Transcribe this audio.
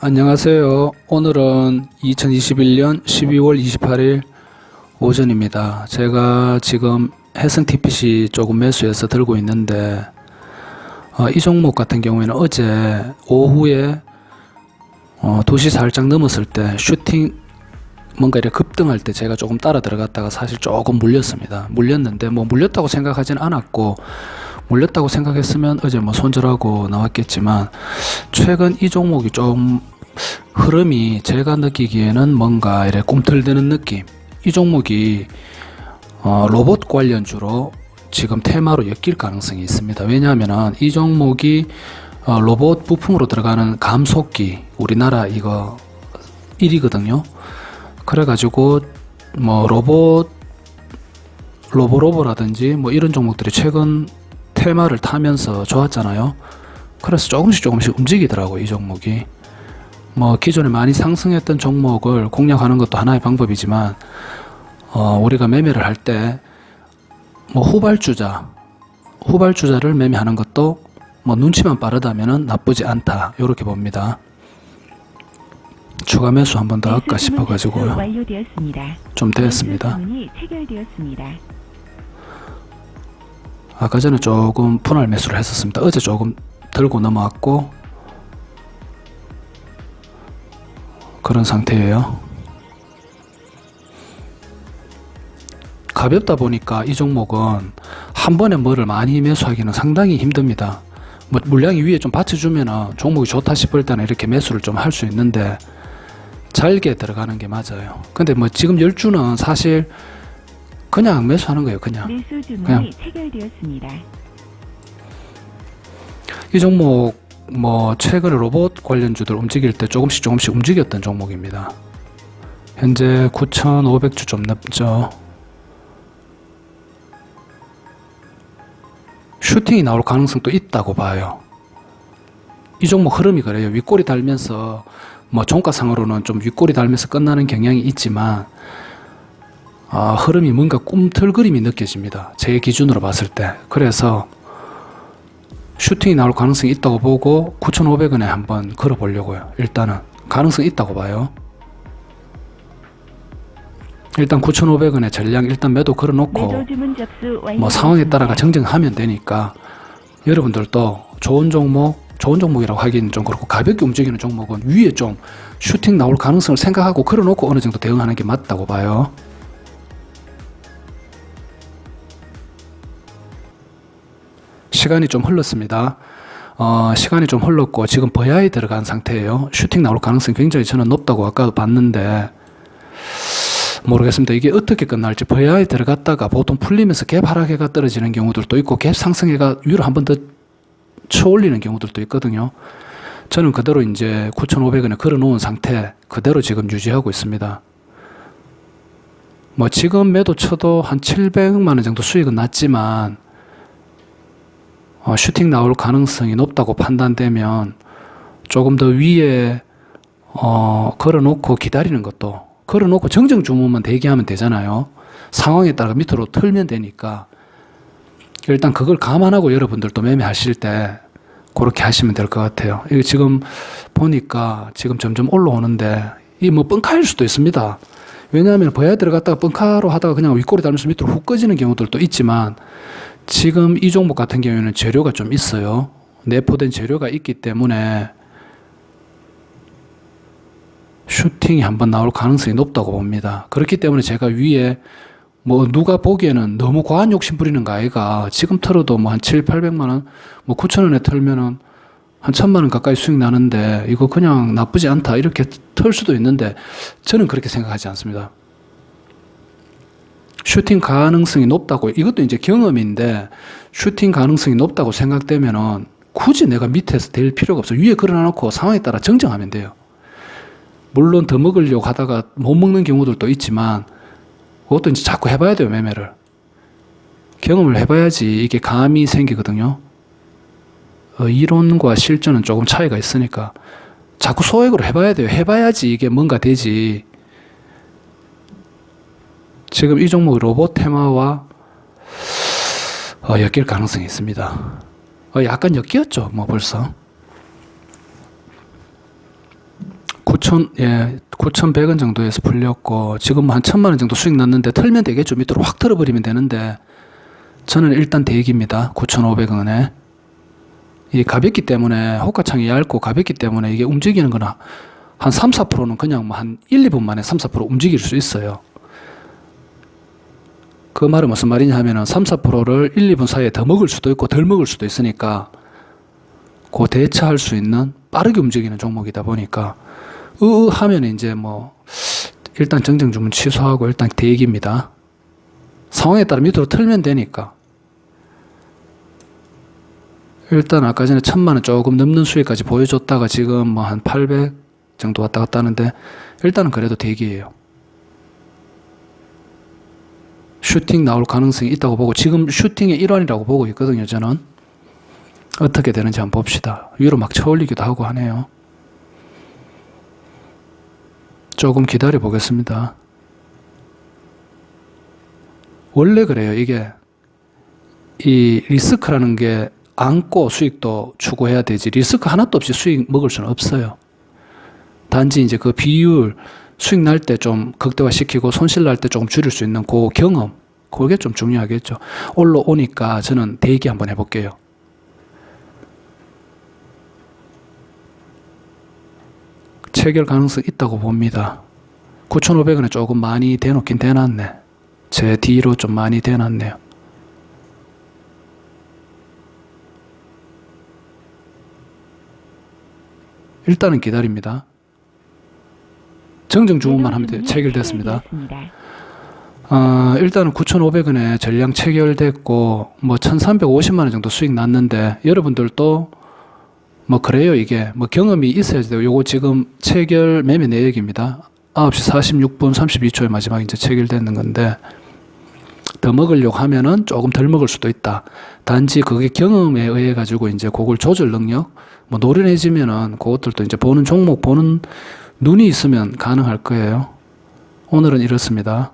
안녕하세요. 오늘은 2021년 12월 28일 오전입니다. 제가 지금 해성 TPC 조금 매수해서 들고 있는데 어, 이 종목 같은 경우에는 어제 오후에 어, 2시 살짝 넘었을 때 슈팅 뭔가 이렇게 급등할 때 제가 조금 따라 들어갔다가 사실 조금 물렸습니다. 물렸는데 뭐 물렸다고 생각하진 않았고 물렸다고 생각했으면 어제 뭐 손절하고 나왔겠지만 최근 이 종목이 좀 흐름이 제가 느끼기에는 뭔가 이래 꿈틀대는 느낌. 이 종목이 어, 로봇 관련주로 지금 테마로 엮일 가능성이 있습니다. 왜냐하면은 이 종목이 어, 로봇 부품으로 들어가는 감속기 우리나라 이거 1위거든요. 그래가지고 뭐 로봇 로보로보라든지 뭐 이런 종목들이 최근 테마를 타면서 좋았잖아요. 그래서 조금씩 조금씩 움직이더라고 이 종목이. 뭐 기존에 많이 상승했던 종목을 공략하는 것도 하나의 방법이지만 어, 우리가 매매를 할 때 뭐 후발주자 후발주자를 매매하는 것도 뭐 눈치만 빠르다면은 나쁘지 않다 이렇게 봅니다. 추가 매수 한 번 더 할까 싶어가지고요. 완료되었습니다. 좀 됐습니다. 주문이 체결되었습니다. 아까 전에 조금 분할 매수를 했었습니다. 어제 조금 들고 넘어왔고 그런 상태예요. 가볍다 보니까 이 종목은 한 번에 뭐를 많이 매수하기는 상당히 힘듭니다. 뭐 물량이 위에 좀 받쳐주면 종목이 좋다 싶을 때는 이렇게 매수를 좀 할 수 있는데 잘게 들어가는 게 맞아요. 근데 뭐 지금 열주는 사실 그냥 매수하는 거예요. 그냥. 매수 주문이 그냥. 체결되었습니다. 이 종목 뭐 최근에 로봇 관련주들 움직일 때 조금씩 조금씩 움직였던 종목입니다. 현재 9,500주 좀 넘죠. 슈팅이 나올 가능성도 있다고 봐요. 이 종목 흐름이 그래요. 윗꼬리 달면서 뭐 종가상으로는 좀 윗꼬리 달면서 끝나는 경향이 있지만 아, 흐름이 뭔가 꿈틀그림이 느껴집니다. 제 기준으로 봤을 때. 그래서 슈팅이 나올 가능성이 있다고 보고 9,500원에 한번 걸어 보려고요. 일단은 가능성이 있다고 봐요. 일단 9,500원에 전량 일단 매도 걸어 놓고 접수 완료. 뭐 상황에 따라가 정정하면 되니까 여러분들도 좋은 종목, 좋은 종목이라고 하기는 좀 그렇고 가볍게 움직이는 종목은 위에 좀 슈팅 나올 가능성을 생각하고 걸어놓고 어느 정도 대응하는 게 맞다고 봐요. 시간이 좀 흘렀습니다. 어, 시간이 좀 흘렀고 지금 버야에 들어간 상태예요. 슈팅 나올 가능성이 굉장히 저는 높다고 아까도 봤는데 모르겠습니다. 이게 어떻게 끝날지 버야에 들어갔다가 보통 풀리면서 갭 하락해가 떨어지는 경우들도 있고 갭 상승해가 위로 한 번 더 쳐올리는 경우들도 있거든요. 저는 그대로 이제 9,500원에 걸어놓은 상태 그대로 지금 유지하고 있습니다. 뭐 지금 매도 쳐도 한 700만 원 정도 수익은 났지만 어, 슈팅 나올 가능성이 높다고 판단되면 조금 더 위에 어, 걸어놓고 기다리는 것도 걸어놓고 정정 주문만 대기하면 되잖아요. 상황에 따라 밑으로 틀면 되니까 일단 그걸 감안하고 여러분들도 매매하실 때 그렇게 하시면 될 것 같아요. 이거 지금 보니까 지금 점점 올라오는데 이 뭐 뻥카일 수도 있습니다. 왜냐하면 버야 들어갔다가 뻥카로 하다가 그냥 윗꼬리 달면서 밑으로 훅 꺼지는 경우들도 있지만 지금 이 종목 같은 경우에는 재료가 좀 있어요. 내포된 재료가 있기 때문에 슈팅이 한번 나올 가능성이 높다고 봅니다. 그렇기 때문에 제가 위에 뭐 누가 보기에는 너무 과한 욕심 부리는 거 아이가 지금 털어도 뭐 한 7, 800만 원, 뭐 9천 원에 털면은 한 천만 원 가까이 수익 나는데 이거 그냥 나쁘지 않다 이렇게 털 수도 있는데 저는 그렇게 생각하지 않습니다. 슈팅 가능성이 높다고 이것도 이제 경험인데 슈팅 가능성이 높다고 생각되면은 굳이 내가 밑에서 될 필요가 없어 위에 걸어놓고 상황에 따라 정정하면 돼요. 물론 더 먹으려고 하다가 못 먹는 경우들도 있지만 그것도 이제 자꾸 해봐야 돼요 매매를 경험을 해봐야지 이게 감이 생기거든요. 어, 이론과 실전은 조금 차이가 있으니까 자꾸 소액으로 해봐야 돼요. 해봐야지 이게 뭔가 되지. 지금 이 종목 로봇 테마와 어, 엮일 가능성이 있습니다. 어, 약간 엮였죠, 뭐 벌써. 9천 예 9,100원 정도에서 풀렸고 지금 한 천만 원 정도 수익 났는데 털면 되겠죠 밑으로 확 털어버리면 되는데 저는 일단 대기입니다 9,500원에 이 가볍기 때문에 호가창이 얇고 가볍기 때문에 이게 움직이는 거나 한 3, 4%는 그냥 뭐 한 1, 2분 만에 3, 4% 움직일 수 있어요. 그 말은 무슨 말이냐 하면은 3, 4%를 1, 2분 사이에 더 먹을 수도 있고 덜 먹을 수도 있으니까 그 대처할 수 있는 빠르게 움직이는 종목이다 보니까 으으 하면 이제 뭐 일단 정정 주문 취소하고 일단 대기입니다. 상황에 따라 밑으로 틀면 되니까. 일단 아까 전에 천만 원 조금 넘는 수익까지 보여줬다가 지금 뭐 한 800 정도 왔다 갔다 하는데 일단은 그래도 대기예요. 슈팅 나올 가능성이 있다고 보고 지금 슈팅의 일환이라고 보고 있거든요. 저는 어떻게 되는지 한번 봅시다. 위로 막 쳐올리기도 하고 하네요. 조금 기다려 보겠습니다. 원래 그래요. 이게 이 리스크라는 게 안고 수익도 추구해야 되지 리스크 하나도 없이 수익 먹을 수는 없어요. 단지 이제 그 비율 수익 날 때 좀 극대화시키고 손실 날 때 조금 줄일 수 있는 그 경험 그게 좀 중요하겠죠. 올라오니까 저는 대기 한번 해볼게요. 체결 가능성 있다고 봅니다. 9,500원에 조금 많이 대놓긴 대놨네. 제 뒤로 좀 많이 대놨네요. 일단은 기다립니다. 정정 주문만 하면. 체결됐습니다. 체결되었습니다. 어, 일단은 9,500원에 전량 체결됐고 뭐 1,350만 원 정도 수익 났는데 여러분들도 뭐 그래요 이게 뭐 경험이 있어야지 돼요. 요거 지금 체결 매매 내역입니다. 9시 46분 32초에 마지막 이제 체결되는 건데 더 먹으려고 하면은 조금 덜 먹을 수도 있다. 단지 그게 경험에 의해 가지고 이제 그걸 조절 능력 뭐 노련해지면은 그것들도 이제 보는 종목 보는 눈이 있으면 가능할 거예요. 오늘은 이렇습니다.